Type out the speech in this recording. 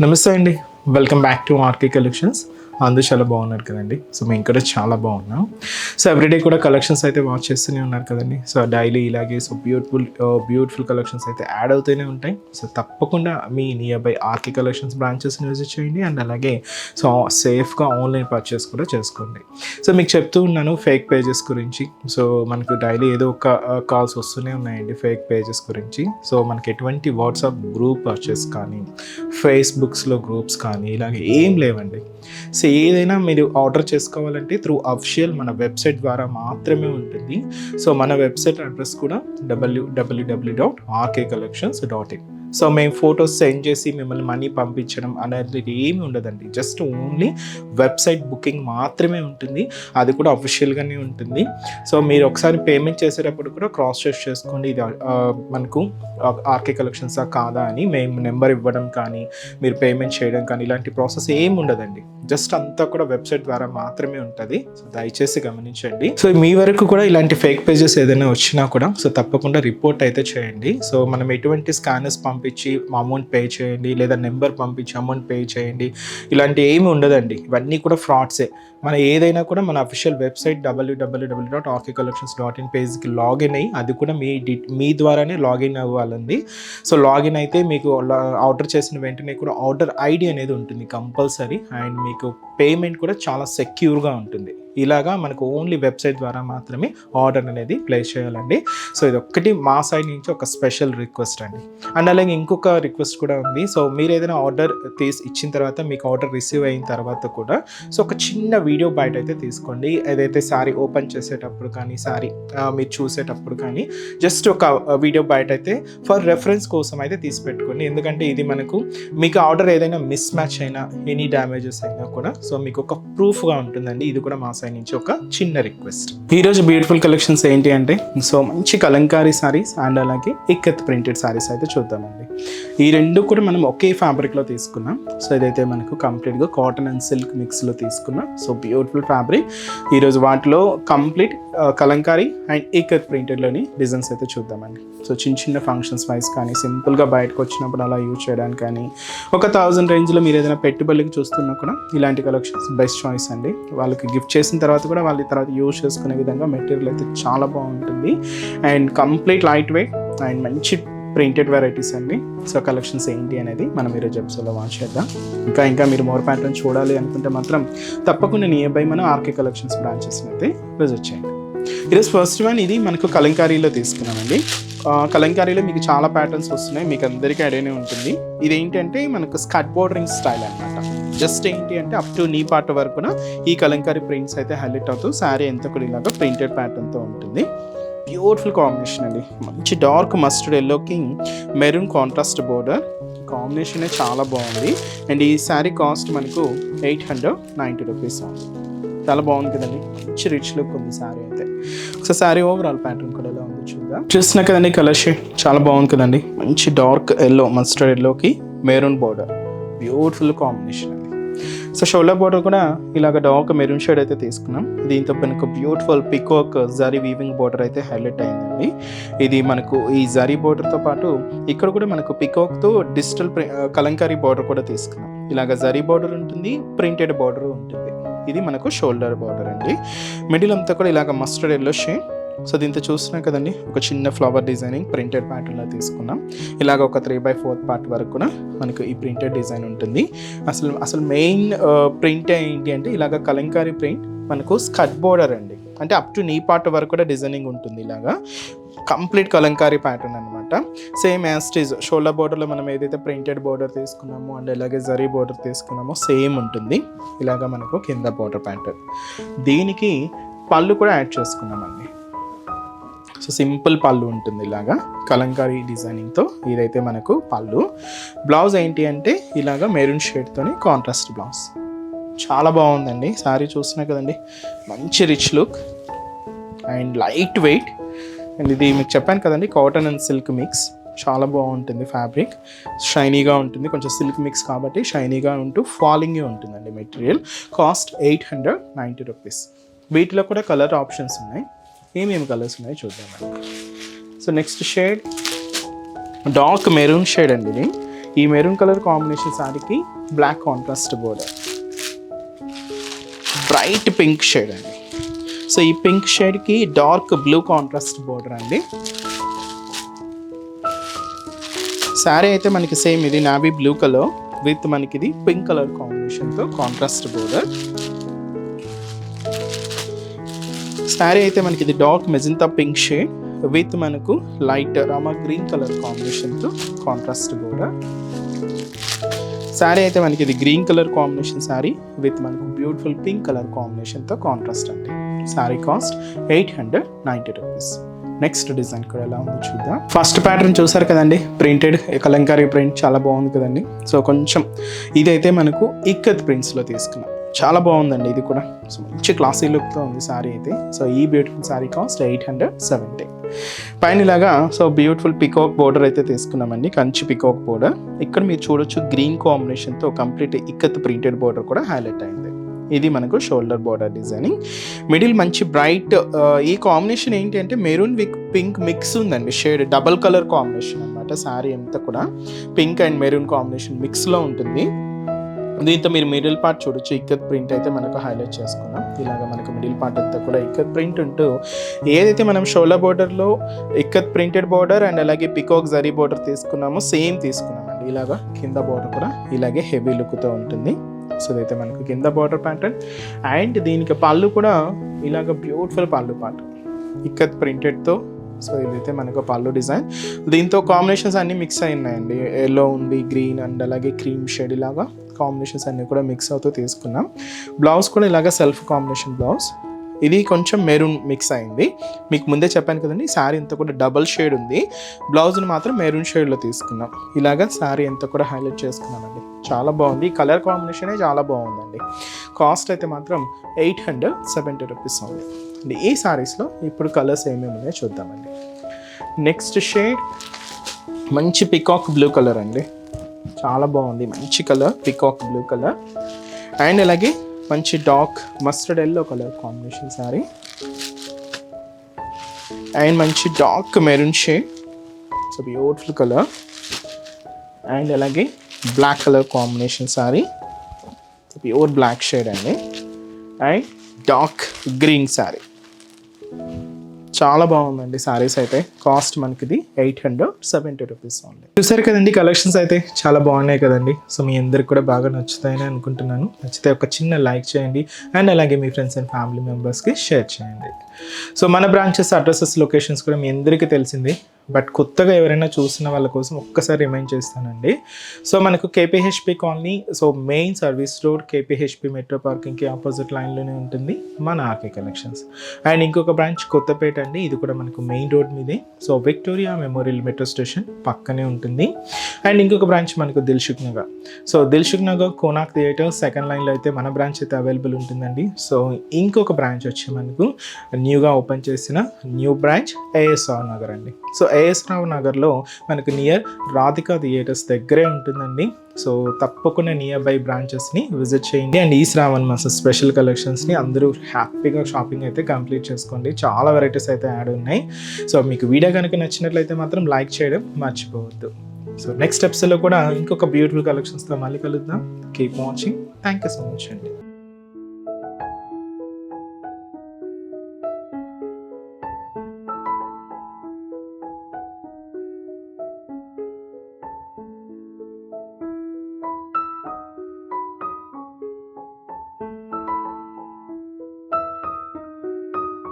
నమస్తే అండి. Welcome back to RK collections అందరూ చాలా బాగున్నారు కదండి. సో మేము ఇక్కడ చాలా బాగున్నాం. సో ఎవ్రీడే కూడా కలెక్షన్స్ అయితే వాచ్ చేస్తూనే ఉన్నారు కదండి. సో డైలీ ఇలాగే సో బ్యూటిఫుల్ బ్యూటిఫుల్ కలెక్షన్స్ అయితే యాడ్ అవుతూనే ఉంటాయి. సో తప్పకుండా మీ నియర్ బై ఆర్కే కలెక్షన్స్ బ్రాంచెస్ని విజిట్ చేయండి. అండ్ అలాగే సో సేఫ్గా ఆన్లైన్ పర్చేస్ కూడా చేసుకోండి. సో మీకు చెప్తూ ఉన్నాను ఫేక్ పేజెస్ గురించి. సో మనకు డైలీ ఏదో ఒక uh, కాల్స్ వస్తూనే ఉన్నాయండి ఫేక్ పేజెస్ గురించి. సో మనకి ఎటువంటి వాట్సాప్ గ్రూప్ పర్చేస్ కానీ ఫేస్బుక్స్లో గ్రూప్స్ కానీ ఇలాగే ఏం లేవండి. సో ఏదైనా మీరు ఆర్డర్ చేసుకోవాలంటే త్రూ అఫిషియల్ మన వెబ్సైట్ ద్వారా మాత్రమే ఉంటుంది. సో మన వెబ్సైట్ అడ్రస్ కూడా W WW dot RK collections dot in. So మేము ఫొటోస్ సెండ్ చేసి మిమ్మల్ని మనీ పంపించడం అనేది ఏమి ఉండదండి. జస్ట్ ఓన్లీ వెబ్సైట్ బుకింగ్ మాత్రమే ఉంటుంది. అది కూడా అఫిషియల్గానే ఉంటుంది. సో మీరు ఒకసారి పేమెంట్ చేసేటప్పుడు కూడా క్రాస్ చెక్ చేసుకోండి. ఇది మనకు ఆర్కే కలెక్షన్సా కాదా అని మేము నెంబర్ ఇవ్వడం కానీ మీరు పేమెంట్ చేయడం కానీ ఇలాంటి ప్రాసెస్ ఏమి ఉండదండి. జస్ట్ అంతా కూడా వెబ్సైట్ ద్వారా మాత్రమే ఉంటుంది. సో దయచేసి గమనించండి. సో మీ వరకు కూడా ఇలాంటి ఫేక్ పేజెస్ ఏదైనా వచ్చినా కూడా సో తప్పకుండా రిపోర్ట్ అయితే చేయండి. సో మనం ఎటువంటి స్కానర్స్ పంపి పంపించి అమౌంట్ పే చేయండి లేదా నెంబర్ పంపించి అమౌంట్ పే చేయండి. ఇలాంటి ఏమి ఉండదండి. ఇవన్నీ కూడా ఫ్రాడ్సే మన ఏదైనా కూడా మన official website WWW dot RK collections dot in పేజ్కి login అయ్యి అది కూడా మీ డి మీ ద్వారానే లాగిన్ అవ్వాలండి. సో లాగిన్ అయితే మీకు ఆర్డర్ చేసిన వెంటనే కూడా ఆర్డర్ ఐడి అనేది ఉంటుంది కంపల్సరీ అండ్ మీకు పేమెంట్ కూడా చాలా సెక్యూర్గా ఉంటుంది. ఇలాగా మనకు ఓన్లీ వెబ్సైట్ ద్వారా మాత్రమే ఆర్డర్ అనేది ప్లేస్ చేయాలండి. సో ఇది ఒక్కటి మా సైడ్ నుంచి ఒక స్పెషల్ రిక్వెస్ట్ అండి. అండ్ అలాగే ఇంకొక రిక్వెస్ట్ కూడా ఉంది. సో మీరు ఏదైనా ఆర్డర్ తీసి ఇచ్చిన తర్వాత మీకు ఆర్డర్ రిసీవ్ అయిన తర్వాత కూడా సో ఒక చిన్న వీడియో వీడియో బయట అయితే తీసుకోండి. ఏదైతే శారీ ఓపెన్ చేసేటప్పుడు కానీ శారీ మీరు చూసేటప్పుడు కానీ జస్ట్ ఒక వీడియో బయట అయితే ఫర్ రెఫరెన్స్ కోసం అయితే తీసి పెట్టుకోండి ఎందుకంటే ఇది మనకు మీకు ఆర్డర్ ఏదైనా మిస్ మ్యాచ్ అయినా ఎనీ డ్యామేజెస్ అయినా కూడా సో మీకు ఒక ప్రూఫ్గా ఉంటుందండి. ఇది కూడా మా సైడ్ నుంచి ఒక చిన్న రిక్వెస్ట్ ఈరోజు బ్యూటిఫుల్ కలెక్షన్స్ ఏంటి అంటే సో మంచి కలంకారీ సారీస్ అండ్ అలాగే ఇక్కత్ ప్రింటెడ్ సారీస్ అయితే చూద్దామండి. ఈ రెండు కూడా మనం ఒకే ఫ్యాబ్రిక్లో తీసుకున్నాం. సో ఇదైతే మనకు కంప్లీట్గా కాటన్ అండ్ సిల్క్ మిక్స్లో తీసుకున్నాం. సో బ్యూటిఫుల్ ఫ్యాబ్రిక్ ఈరోజు వాటిలో కంప్లీట్ uh, కలంకారీ అండ్ ఏకత్ ప్రింటెడ్లోని డిజైన్స్ అయితే చూద్దామండి. సో చిన్న చిన్న ఫంక్షన్స్ వైజ్ కానీ సింపుల్గా బయటకు వచ్చినప్పుడు అలా యూజ్ చేయడానికి కానీ ఒక థౌజండ్ రేంజ్లో మీరు ఏదైనా పెట్టుబడికి చూస్తున్నా కూడా ఇలాంటి కలెక్షన్స్ బెస్ట్ చాయిస్ అండి. వాళ్ళకి గిఫ్ట్ చేసిన తర్వాత కూడా వాళ్ళ తర్వాత యూజ్ చేసుకునే విధంగా మెటీరియల్ అయితే చాలా బాగుంటుంది. And complete light weight and మంచి ప్రింటెడ్ వెరైటీస్ అండి. సో కలెక్షన్స్ ఏంటి అనేది మనం ఈరోజు ఎపిసోడ్లో వాచ్ చేద్దాం. ఇంకా ఇంకా మీరు మోర్ ప్యాటర్న్ చూడాలి అనుకుంటే మాత్రం తప్పకుండా నియర్ బై మనం ఆర్కే కలెక్షన్స్ బ్రాంచెస్ అయితే విజిట్ చేయండి. ఈరోజు ఫస్ట్ వన్ ఇది మనకు కలంకారీలో తీసుకున్నామండి. కలంకారీలో మీకు చాలా ప్యాటర్న్స్ వస్తున్నాయి. మీకు అందరికీ ఐడియానే ఉంటుంది. ఇది ఏంటంటే మనకు స్కట్ బోర్డరింగ్ స్టైల్ అనమాట జస్ట్ ఏంటి అంటే అప్ టు నీ పార్ట్ వరకున ఈ కలంకారీ ప్రింట్స్ అయితే హైలైట్ అవుతూ శారీ ఎంత కూడా ఇలాగా ప్రింటెడ్ ప్యాటర్న్తో ఉంటుంది. బ్యూటిఫుల్ కాంబినేషన్ అండి. మంచి డార్క్ మస్టర్డ్ ఎల్లోకి మెరూన్ కాంట్రాస్ట్ బోర్డర్ కాంబినేషనే చాలా బాగుంది. అండ్ ఈ శారీ కాస్ట్ మనకు ఎయిట్ హండ్రెడ్ నైంటీ రూపీస్ చాలా బాగుంది కదండి. మంచి రిచ్ లుక్ ఉంది శారీ అయితే. ఒకసారి శారీ ఓవరాల్ ప్యాటర్న్ కూడా ఎలా ఉంది చూద్దాం. చూస్తున్నా కదండి కలర్ షేడ్ చాలా బాగుంది కదండి. మంచి డార్క్ ఎల్లో మస్టర్డ్ ఎల్లోకి maroon border beautiful combination so shoulder border కూడా ఇలాగ డార్క్ మెరూన్ షేడ్ అయితే తీసుకున్నాం. దీంతో మనకు beautiful peacock zari weaving border అయితే హైలైట్ అయిందండి. ఇది మనకు ఈ జరీ బార్డర్తో పాటు ఇక్కడ కూడా మనకు పికాక్తో డిజిటల్ కలంకారీ బార్డర్ కూడా తీసుకున్నాం. ఇలాగ జరీ బార్డర్ ఉంటుంది ప్రింటెడ్ బార్డర్ ఉంటుంది. ఇది మనకు షోల్డర్ బార్డర్ అండి. మిడిల్ అంతా కూడా ఇలాగ మస్టర్డ్ ఎల్లో షేడ్. సో దీంతో చూస్తున్నాం కదండి. ఒక చిన్న ఫ్లవర్ డిజైనింగ్ ప్రింటెడ్ ప్యాటర్న్లో తీసుకున్నాం. ఇలాగ ఒక త్రీ బై ఫోర్త్ పార్ట్ వరకు కూడా మనకు ఈ ప్రింటెడ్ డిజైన్ ఉంటుంది. అసలు అసలు మెయిన్ ప్రింట్ ఏంటి అంటే ఇలాగ కలంకారీ ప్రింట్ మనకు స్కట్ బోర్డర్ అండి. అంటే అప్ టు నీ పార్ట్ వరకు కూడా డిజైనింగ్ ఉంటుంది ఇలాగా. కంప్లీట్ కలంకారీ ప్యాటర్న్ అనమాట same as it is shoulder బోర్డర్లో మనం ఏదైతే ప్రింటెడ్ బోర్డర్ తీసుకున్నామో అండ్ అలాగే జరీ బోర్డర్ తీసుకున్నామో సేమ్ ఉంటుంది. ఇలాగా మనకు కింద బోర్డర్ ప్యాటర్న్ దీనికి పళ్ళు కూడా యాడ్ చేసుకున్నామండి. సో సింపుల్ పళ్ళు ఉంటుంది ఇలాగా. కలంకారీ డిజైనింగ్తో ఇదైతే మనకు పళ్ళు. బ్లౌజ్ ఏంటి అంటే ఇలాగా మెరూన్ షేడ్తోని కాంట్రాస్ట్ బ్లౌజ్ చాలా బాగుందండి. శారీ చూస్తున్నా కదండి. మంచి rich look and light weight and ఇది మీకు చెప్పాను కదండి కాటన్ అండ్ సిల్క్ మిక్స్ చాలా బాగుంటుంది ఫ్యాబ్రిక్ షైనీగా ఉంటుంది. కొంచెం సిల్క్ మిక్స్ కాబట్టి షైనీగా ఉంటూ ఫాలింగే ఉంటుందండి material cost eight hundred ninety rupees వీటిలో కూడా కలర్ ఆప్షన్స్ ఉన్నాయి. ఏమేమి కలర్స్ ఉన్నాయో చూద్దాం so next shade dark maroon shade అండి ఇది. ఈ మెరూన్ కలర్ కాంబినేషన్ శారీకి black contrast border bright pink shade అండి. సో ఈ పింక్ షేడ్కి డార్క్ బ్లూ కాంట్రాస్ట్ బోర్డర్ అండి. శారీ అయితే మనకి సేమ్ ఇది నాబీ బ్లూ కలర్ విత్ మనకి ఇది పింక్ కలర్ కాంబినేషన్తో కాంట్రాస్ట్ బోర్డర్ శారీ అయితే మనకి ఇది dark magenta pink shade with మనకు లైట్ రామా గ్రీన్ కలర్ కాంబినేషన్తో కాంట్రాస్ట్ కూడా. శారీ అయితే మనకి ఇది green colour combination sari with మనకు బ్యూటిఫుల్ పింక్ కలర్ కాంబినేషన్తో కాంట్రాస్ట్ అండి. Sari cost eight hundred ninety rupees. Next design కూడా ఎలా ఉందో చూద్దాం. ఫస్ట్ ప్యాటర్న్ చూసారు కదండి ప్రింటెడ్ కలంకారీ ప్రింట్ చాలా బాగుంది కదండి. సో కొంచెం ఇదైతే మనకు ఇక్కత్ ప్రింట్స్లో తీసుకున్నాం. చాలా బాగుందండి ఇది కూడా. సో మంచి క్లాసీ లుక్తో ఉంది శారీ అయితే. సో ఈ beautiful sari cost eight hundred seventy. పైన ఇలాగా సో బ్యూటిఫుల్ పికాక్ బోర్డర్ అయితే తీసుకున్నామండి. Kanchi peacock border. ఇక్కడ మీరు చూడొచ్చు గ్రీన్ కాంబినేషన్తో కంప్లీట్ ఇక్కత్ ప్రింటెడ్ బోర్డర్ కూడా హైలైట్ అయింది. ఇది మనకు షోల్డర్ బోర్డర్ డిజైనింగ్. మిడిల్ మంచి బ్రైట్ ఈ కాంబినేషన్ ఏంటి అంటే మెరూన్ విత్ పింక్ మిక్స్ ఉందండి. షేడ్ డబల్ కలర్ కాంబినేషన్ అనమాట శారీ అంతా కూడా. పింక్ అండ్ మెరూన్ కాంబినేషన్ మిక్స్లో ఉంటుంది. దీంతో మీరు మిడిల్ పార్ట్ చూడొచ్చు. ఇక్కత్ ప్రింట్ అయితే మనకు హైలైట్ చేసుకున్నాం. ఇలాగ మనకు మిడిల్ పార్ట్ అంతా కూడా ఇక్కత్ ప్రింట్ ఉంటూ ఏదైతే మనం షోలా బోర్డర్లో ఇక్కత్ ప్రింటెడ్ బోర్డర్ అండ్ అలాగే పికాక్ జరీ బోర్డర్ తీసుకున్నామో సేమ్ తీసుకున్నామండి. ఇలాగా కింద బోర్డర్ కూడా ఇలాగే హెవీ లుక్తో ఉంటుంది. సో ఇదైతే మనకు కింద బార్డర్ ప్యాటర్న్ అండ్ దీనికి పళ్ళు కూడా ఇలాగ బ్యూటిఫుల్ పళ్ళు పాట ఇక్కత్ ప్రింటెడ్తో సో ఇదైతే మనకు పళ్ళు డిజైన్ దీంతో కాంబినేషన్స్ అన్నీ మిక్స్ అయి ఉన్నాయండి. ఎల్లో ఉంది గ్రీన్ అండ్ అలాగే క్రీమ్ షేడ్ ఇలాగా కాంబినేషన్స్ అన్నీ కూడా మిక్స్ అవుతూ తీసుకున్నాం. బ్లౌజ్ కూడా ఇలాగ సెల్ఫ్ కాంబినేషన్ బ్లౌజ్ ఇది కొంచెం మెరూన్ మిక్స్ అయింది. మీకు ముందే చెప్పాను కదండి శారీ అంతా కూడా డబల్ షేడ్ ఉంది. బ్లౌజ్ని మాత్రం మెరూన్ షేడ్లో తీసుకున్నాం. ఇలాగ శారీ అంతా కూడా హైలైట్ చేసుకున్నానండి చాలా బాగుంది. ఈ కలర్ కాంబినేషనే చాలా బాగుందండి. కాస్ట్ అయితే మాత్రం ఎయిట్ హండ్రెడ్ సెవెంటీ రూపీస్ ఉంది అండి ఈ శారీస్లో ఇప్పుడు కలర్స్ ఏమేమి ఉన్నాయో చూద్దామండి. నెక్స్ట్ షేడ్ మంచి పికాక్ బ్లూ కలర్ అండి. చాలా బాగుంది. మంచి colour peacock blue colour. And అలాగే మంచి dark mustard yellow colour combination sari and మంచి dark maroon shade so beautiful colour and అలాగే black colour combination sari pure black shade అండి. అండ్ డార్క్ గ్రీన్ సారీ చాలా బాగుందండి సారీస్ అయితే. కాస్ట్ మనకిది ఎయిట్ హండ్రెడ్ సెవెంటీ రూపీస్ ఉంది చూసారు కదండి కలెక్షన్స్ అయితే? చాలా బాగున్నాయి కదండి. సో మీ అందరికి కూడా బాగా నచ్చుతాయని అనుకుంటున్నాను. నచ్చితే ఒక చిన్న లైక్ చేయండి. అండ్ అలాగే మీ ఫ్రెండ్స్ అండ్ ఫ్యామిలీ మెంబర్స్కి షేర్ చేయండి. సో మన బ్రాంచెస్ అడ్రసెస్ లొకేషన్స్ కూడా మీ అందరికీ తెలిసింది. బట్ కొత్తగా ఎవరైనా చూసిన వాళ్ళ కోసం ఒక్కసారి రిమైండ్ చేస్తానండి. సో మనకు KPHB colony so main service road KPHB metro పార్కింగ్కి opposite లైన్లోనే ఉంటుంది. మన ఆర్కే కలెక్షన్స్ అండ్ ఇంకొక బ్రాంచ్ కొత్తపేట అండి ఇది కూడా మనకు మెయిన్ రోడ్ మీదే. So Victoria Memorial metro station పక్కనే ఉంటుంది. అండ్ ఇంకొక బ్రాంచ్ మనకు Dilsukhnagar so Dilsukhnagar Konark theatre second లైన్లో అయితే మన బ్రాంచ్ అయితే అవైలబుల్ ఉంటుందండి. సో ఇంకొక బ్రాంచ్ వచ్చి మనకు న్యూగా ఓపెన్ చేసిన new branch AS Rao Nagar అండి. సో ఏఎస్ రావు నగర్లో మనకు నియర్ రాధికా థియేటర్స్ దగ్గరే ఉంటుందండి. సో తప్పకుండా నియర్ బై బ్రాంచెస్ని విజిట్ చేయండి. అండ్ ఈ శ్రావణ్ మాసం స్పెషల్ కలెక్షన్స్ని అందరూ హ్యాపీగా షాపింగ్ అయితే కంప్లీట్ చేసుకోండి. చాలా వెరైటీస్ అయితే యాడ్ ఉన్నాయి. సో మీకు వీడియో కనుక నచ్చినట్లయితే మాత్రం లైక్ చేయడం మర్చిపోవద్దు. సో నెక్స్ట్ స్టెప్స్లో కూడా ఇంకొక బ్యూటిఫుల్ కలెక్షన్స్తో మళ్ళీ కలుద్దాం. Keep watching thank you so much అండి.